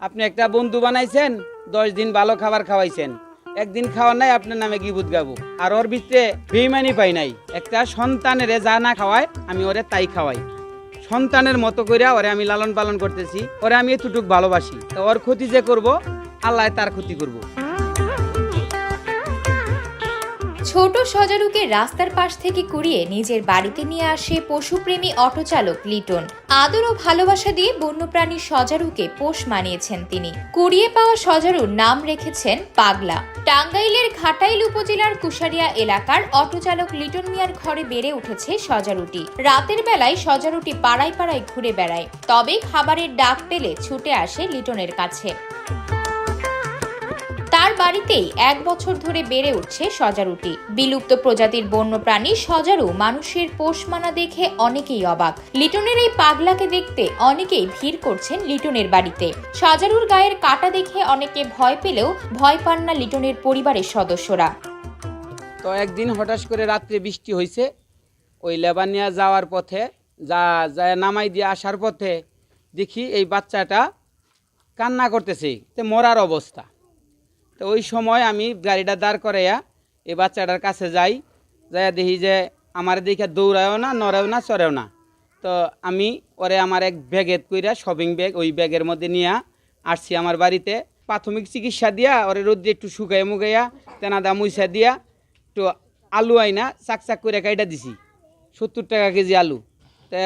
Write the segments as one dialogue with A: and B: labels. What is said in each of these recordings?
A: আপনি একটা বন্ধু বানাইছেন, দশ দিন ভালো খাবার খাওয়াইছেন। একদিন খাওয়ার নাই, আপনার নামে গিবুত গাবো। আর ওর ভিতরে বেইমানি পাই নাই। একটা সন্তানের যা না খাওয়ায়, আমি ওরে তাই খাওয়াই। সন্তানের মতো করিয়া ওরে আমি লালন পালন করতেছি, ওরে আমি এতটুক ভালোবাসি। ওর ক্ষতি যে করব, আল্লাহ তার ক্ষতি করব।
B: ছোট সজারুকে রাস্তার পাশ থেকে কুড়িয়ে নিজের বাড়িতে নিয়ে আসে পশুপ্রেমী অটোচালক লিটন। আদর ও ভালোবাসা দিয়ে বন্যপ্রাণী সজারুকে পোষ মানিয়েছেন তিনি। কুড়িয়ে পাওয়া সজারুর নাম রেখেছেন পাগলা। টাঙ্গাইলের ঘাটাইল উপজেলার কুশারিয়া এলাকার অটোচালক লিটন মিয়ার ঘরে বেড়ে উঠেছে সজারুটি। রাতের বেলায় সজারুটি পাড়ায় পাড়ায় ঘুরে বেড়ায়, তবে খাবারের ডাক পেলে ছুটে আসে লিটনের কাছে। তার বাড়িতেই এক বছর ধরে বেড়ে উঠছে সজারুটি। বিলুপ্ত প্রজাতির বন্যপ্রাণী সজারু মানুষের পোষ মানা দেখে অনেকেই অবাক। লিটনের এই পাগলাকে দেখতে অনেকেই ভিড় করছেন লিটনের বাড়িতে। সজারুর গায়ের কাটা দেখে অনেকে ভয় পেলেও ভয় পান না লিটনের পরিবারের সদস্যরা।
A: তো একদিন হঠাৎ করে রাত্রে বৃষ্টি হয়েছে ওই লেবানিয়া যাওয়ার পথে, যা যা নামাই দিয়ে আসার পথে দেখি এই বাচ্চাটা কান্না করতেছে, তো মরার অবস্থা। তো ওই সময় আমি গাড়িটা দাঁড় করাইয়া এই বাচ্চাটার কাছে যাই, যাইয়া দেখি যে আমার দেখে দৌড়ায়ও না নড়েও না চড়েও না। তো আমি ওরে আমার এক ব্যাগেত কইরা শপিং ব্যাগ ওই ব্যাগের মধ্যে নিয়ে আসছি আমার বাড়িতে। প্রাথমিক চিকিৎসা দিয়া ওরে রোদ্রে একটু শুকাইয়া মুগাইয়া তেনাদা মুইসা দিয়া একটু আলু আইনা চাক চাক করে কাইটা দিছি, সত্তর টাকা কেজি আলু। তা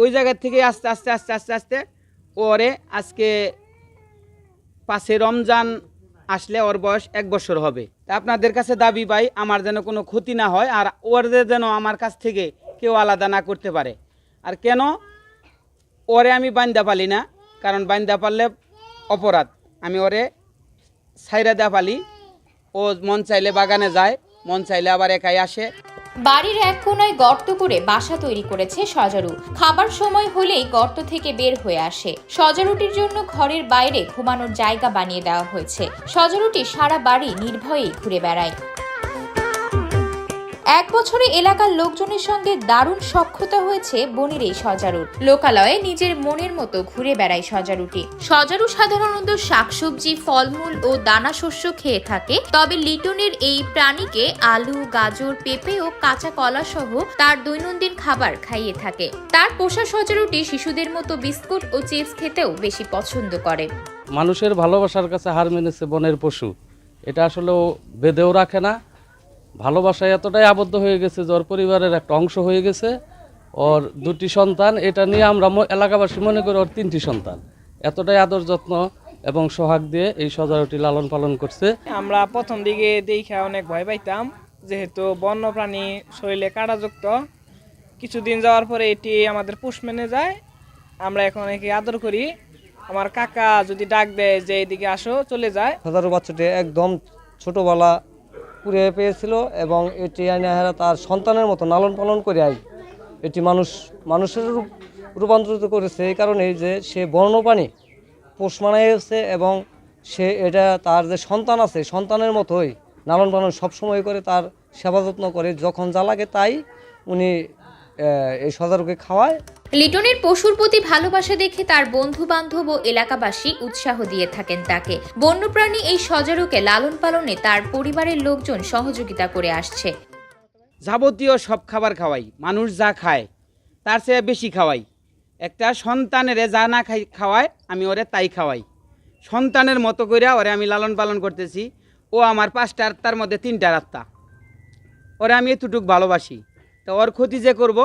A: ওই জায়গার থেকে আস্তে আস্তে আস্তে আস্তে আস্তে, ওরে আজকে পাশে রমজান আসলে ওর বয়স এক বছর হবে। তা আপনাদের কাছে দাবি পাই আমার যেন কোনো ক্ষতি না হয় আর ওরদের যেন আমার কাছ থেকে কেউ আলাদা না করতে পারে। আর কেন? ওরে আমি বান্দা পালি না, কারণ বান্দা পারলে অপরাধ। আমি ওরে সাইরা দেওয়া পালি। ও মন চাইলে বাগানে যায়, মন চাইলে আবার একাই আসে।
B: বাড়ির এক কোনায় গর্ত করে বাসা তৈরি করেছে সজারু। খাবার সময় হলেই গর্ত থেকে বের হয়ে আসে। সজারুটির জন্য ঘরের বাইরে ঘুমানোর জায়গা বানিয়ে দেওয়া হয়েছে। সজারুটি সারা বাড়ি নির্ভয়ে ঘুরে বেড়ায়। এক বছরে এলাকার লোকজনের সঙ্গে দারুণ সক্ষতা হয়েছে বনির এই সজারুর লোকালয়ে নিজের মনের মতো ঘুরে বেড়ায় সজারুটি। সজারু সাধারণত শাকসবজি, ফলমূল ও দানা শস্য খেয়ে থাকে। তবে লিটনের এই প্রাণীকে আলু, গাজর, পেঁপে ও কাঁচা কলা সহ তার দৈনন্দিন খাবার খাইয়ে থাকে। তার পোষা সজারুটি শিশুদের মতো বিস্কুট ও চিপস খেতেও বেশি পছন্দ করে।
C: মানুষের ভালোবাসার কাছে হার মেনেছে বনের পশু। এটা আসলে বেঁধেও রাখে না ভালোবাসায় এতটাই আবদ্ধ হয়ে গেছে যে ওর পরিবারের একটা অংশ হয়ে গেছে। ওর দুটি সন্তান এটা নিয়ে আমরা ম- এলাকাবাসী মনে করি ওর তিনটি সন্তান। এতটাই আদর যত্ন এবং সোহাগ দিয়ে এই সজারুটি লালন পালন করছে।
D: আমরা প্রথম দিকে দেখে অনেক ভয় পাইতাম যেহেতু বন্যপ্রাণী শরীরে কাঁটাযুক্ত কিছুদিন যাওয়ার পরে এটি আমাদের পুষ মেনে যায়। আমরা এখন একে আদর করি। আমার কাকা যদি ডাক দেয় যে এদিকে আসো চলে যায়।
E: হাজারো বাচ্চাটি একদম ছোটোবেলা পুড়ে পেয়েছিল এবং এটি আইনাহারা তার সন্তানের মতো লালন পালন করে আই এটি মানুষ মানুষের রূপ রূপান্তরিত করেছে এই কারণে যে সে বর্ণপ্রাণী পোষ মানাইছে এবং সে এটা তার যে সন্তান আছে, সন্তানের মতোই লালন পালন সবসময় করে তার সেবা যত্ন করে, যখন যা লাগে তাই উনি এই সজারুকে খাওয়ায়।
B: লিটনের পশুর প্রতি ভালোবাসা দেখে তার বন্ধু বান্ধব ও এলাকাবাসী উৎসাহ দিয়ে থাকেন তাকে। বন্যপ্রাণী এই সজারুকে লালন পালনে তার পরিবারের লোকজন সহযোগিতা করে আসছে।
A: যাবতীয় সব খাবার খাওয়াই মানুষ যা খায় তার চেয়ে বেশি খাওয়াই। একটা সন্তানের যা না খাই খাওয়ায় আমি ওরে তাই খাওয়াই। সন্তানের মতো করে ওরে আমি লালন পালন করতেছি। ও আমার পাঁচটা আত্মার মধ্যে তিনটা আত্মা ওরে আমি এতটুক ভালোবাসি। তো ওর ক্ষতি যে করব,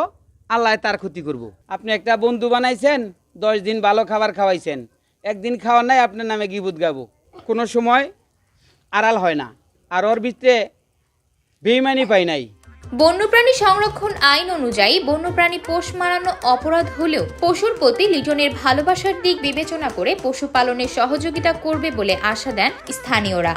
A: আল্লাহ তার ক্ষতি করব। আপনি একটা বন্ধু বানাইছেন, দশ দিন ভালো খাবার খাওয়াইছেন। একদিন খাওয়ার নাই, আপনার নামে গিবুত গাবো। কোনো সময় আড়াল হয় না। আর ওর ভিতরে বেইমানি পাই নাই।
B: বন্যপ্রাণী সংরক্ষণ আইন অনুযায়ী বন্যপ্রাণী পোষ মারানো অপরাধ হলেও পশুর প্রতি লিটনের ভালোবাসার দিক বিবেচনা করে পশুপালনে সহযোগিতা করবে বলে আশা দেন স্থানীয়রা।